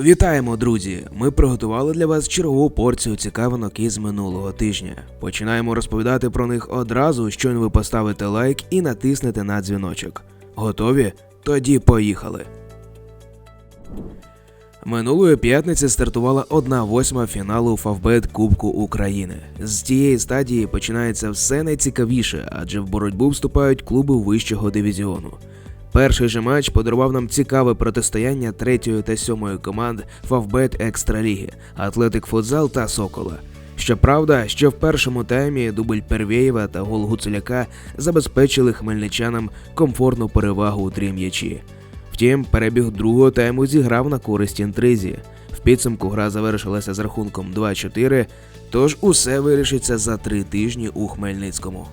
Вітаємо, друзі! Ми приготували для вас чергову порцію цікавинок із минулого тижня. Починаємо розповідати про них одразу, щойно ви поставите лайк і натиснете на дзвіночок. Готові? Тоді поїхали. Минулої п'ятниці стартувала 1-8 фіналу Фавбет Кубку України. З цієї стадії починається все найцікавіше, адже в боротьбу вступають клуби вищого дивізіону. Перший же матч подарував нам цікаве протистояння третьої та сьомої команд Фавбет Екстраліги, Атлетик Футзал та Сокола. Щоправда, ще в першому таймі дубль Первєєва та гол Гуцуляка забезпечили хмельничанам комфортну перевагу у три м'ячі. Втім, перебіг другого тайму зіграв на користь інтризі. В підсумку гра завершилася з рахунком 2-4, тож усе вирішиться за три тижні у Хмельницькому.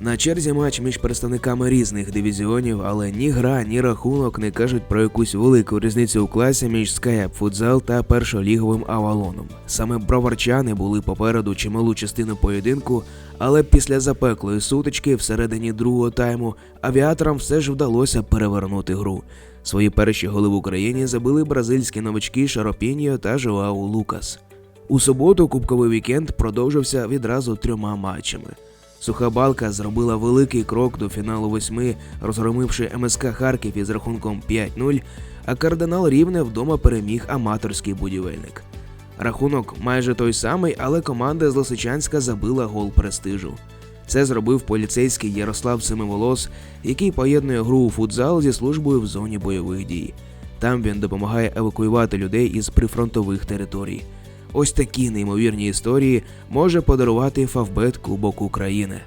На черзі матч між представниками різних дивізіонів, але ні гра, ні рахунок не кажуть про якусь велику різницю у класі між Скайап Футзал та першоліговим Авалоном. Саме броварчани були попереду чималу частину поєдинку, але після запеклої сутички всередині другого тайму авіаторам все ж вдалося перевернути гру. Свої перші голи в Україні забили бразильські новачки Шаропіньо та Жоау Лукас. У суботу кубковий вікенд продовжився відразу трьома матчами. Суха балка зробила великий крок до фіналу восьми, розгромивши МСК Харків із рахунком 5-0, а кардинал Рівне вдома переміг аматорський будівельник. Рахунок майже той самий, але команда з Лисичанська забила гол престижу. Це зробив поліцейський Ярослав Семиволос, який поєднує гру у футзал зі службою в зоні бойових дій. Там він допомагає евакуювати людей із прифронтових територій. Ось такі неймовірні історії може подарувати Фавбет Кубок України.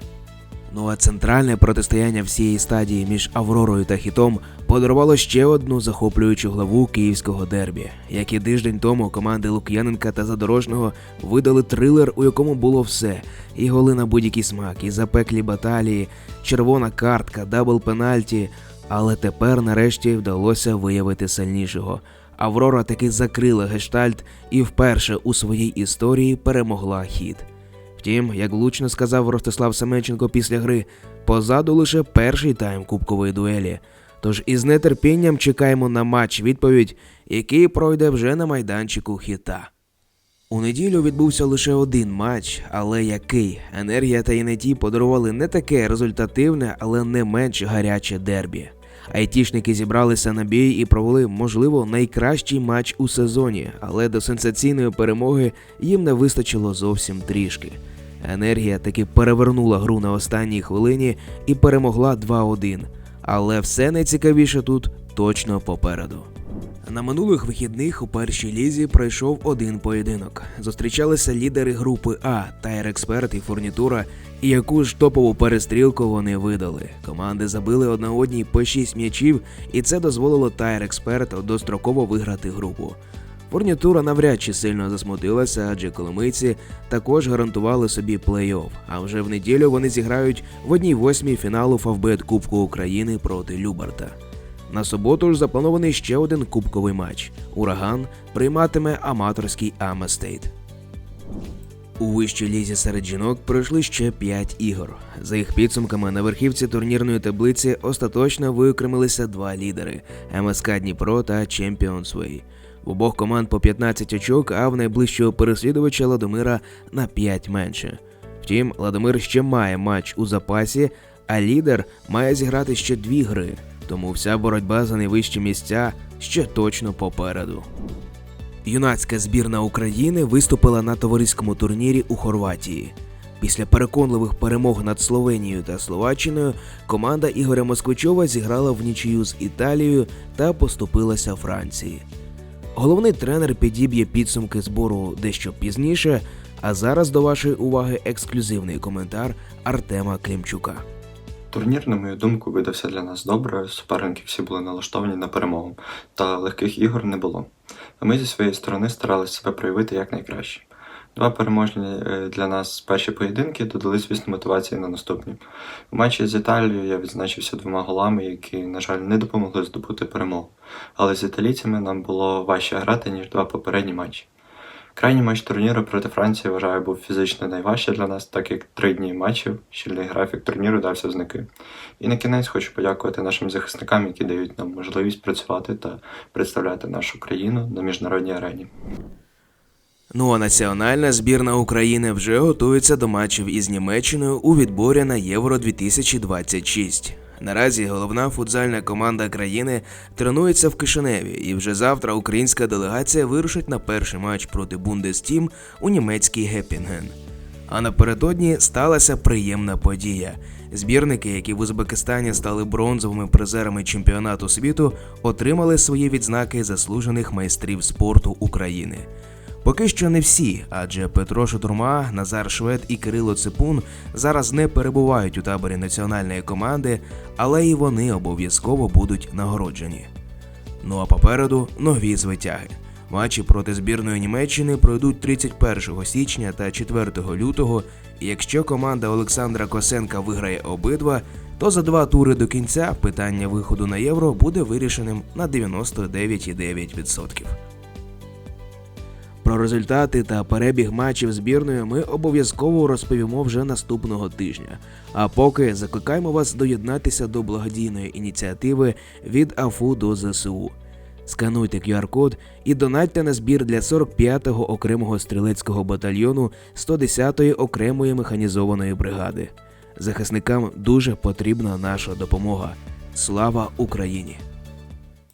Ну а центральне протистояння всієї стадії між Авророю та Хітом подарувало ще одну захоплюючу главу київського дербі. Як і тиждень тому команди Лук'яненка та Задорожного видали трилер, у якому було все: і голи на будь-який смак, і запеклі баталії, червона картка, дабл пенальті. Але тепер нарешті вдалося виявити сильнішого. Аврора таки закрила гештальт і вперше у своїй історії перемогла хід. Втім, як влучно сказав Ростислав Семенченко після гри, позаду лише перший тайм кубкової дуелі. Тож із нетерпінням чекаємо на матч відповідь, який пройде вже на майданчику хіта. У неділю відбувся лише один матч, але який енергія та ІНЕТІ подарували не таке результативне, але не менш гаряче дербі. Айтішники зібралися на бій і провели, можливо, найкращий матч у сезоні, але до сенсаційної перемоги їм не вистачило зовсім трішки. Енергія таки перевернула гру на останній хвилині і перемогла 2-1. Але все найцікавіше тут точно попереду. На минулих вихідних у першій лізі пройшов один поєдинок. Зустрічалися лідери групи А Тайр Експерт і Фурнітура, і яку ж топову перестрілку вони видали. Команди забили одна одній по 6 м'ячів, і це дозволило Тайр Експерт достроково виграти групу. Фурнітура навряд чи сильно засмутилася, адже коломийці також гарантували собі плей-офф. А вже в неділю вони зіграють в одній восьмій фіналу Фавбет Кубку України проти Любарта. На суботу ж запланований ще один кубковий матч. Ураган прийматиме аматорський Аместейт. У вищій лізі серед жінок пройшли ще 5 ігор. За їх підсумками на верхівці турнірної таблиці остаточно виокремилися два лідери МСК Дніпро та Champions Way. В обох команд по 15 очок, а в найближчого переслідувача Ладомира на 5 менше. Втім, Ладомир ще має матч у запасі, а лідер має зіграти ще дві гри, тому вся боротьба за найвищі місця ще точно попереду. Юнацька збірна України виступила на товариському турнірі у Хорватії. Після переконливих перемог над Словенією та Словаччиною команда Ігоря Москвичова зіграла в нічию з Італією та поступилася Франції. Головний тренер підіб'є підсумки збору дещо пізніше, а зараз до вашої уваги ексклюзивний коментар Артема Клімчука. Турнір, на мою думку, видався для нас добре. Суперники всі були налаштовані на перемогу, та легких ігор не було. А ми зі своєї сторони старалися себе проявити якнайкраще. Два переможні е, для нас перші поєдинки додали, звісно, мотивації на наступні. У матчі з Італією я відзначився двома голами, які, на жаль, не допомогли здобути перемогу. Але з італійцями нам було важче грати, ніж два попередні матчі. Крайній матч турніру проти Франції, вважаю, був фізично найважче для нас, так як три дні матчів, щільний графік турніру дався знаки. І на кінець хочу подякувати нашим захисникам, які дають нам можливість працювати та представляти нашу країну на міжнародній арені. Ну а національна збірна України вже готується до матчів із Німеччиною у відборі на Євро 2026. Наразі головна футзальна команда країни тренується в Кишиневі, і вже завтра українська делегація вирушить на перший матч проти Бундестім у німецький Геппінген. А напередодні сталася приємна подія. Збірники, які в Узбекистані стали бронзовими призерами чемпіонату світу, отримали свої відзнаки заслужених майстрів спорту України. Поки що не всі, адже Петро Шатурма, Назар Швед і Кирило Ципун зараз не перебувають у таборі національної команди, але і вони обов'язково будуть нагороджені. Ну а попереду нові звитяги. Матчі проти збірної Німеччини пройдуть 31 січня та 4 лютого. І якщо команда Олександра Косенка виграє обидва, то за два тури до кінця питання виходу на євро буде вирішеним на 99,9%. Про результати та перебіг матчів збірної ми обов'язково розповімо вже наступного тижня. А поки закликаємо вас доєднатися до благодійної ініціативи від АФУ до ЗСУ. Скануйте QR-код і донатьте на збір для 45-го окремого стрілецького батальйону 110-ї окремої механізованої бригади. Захисникам дуже потрібна наша допомога. Слава Україні!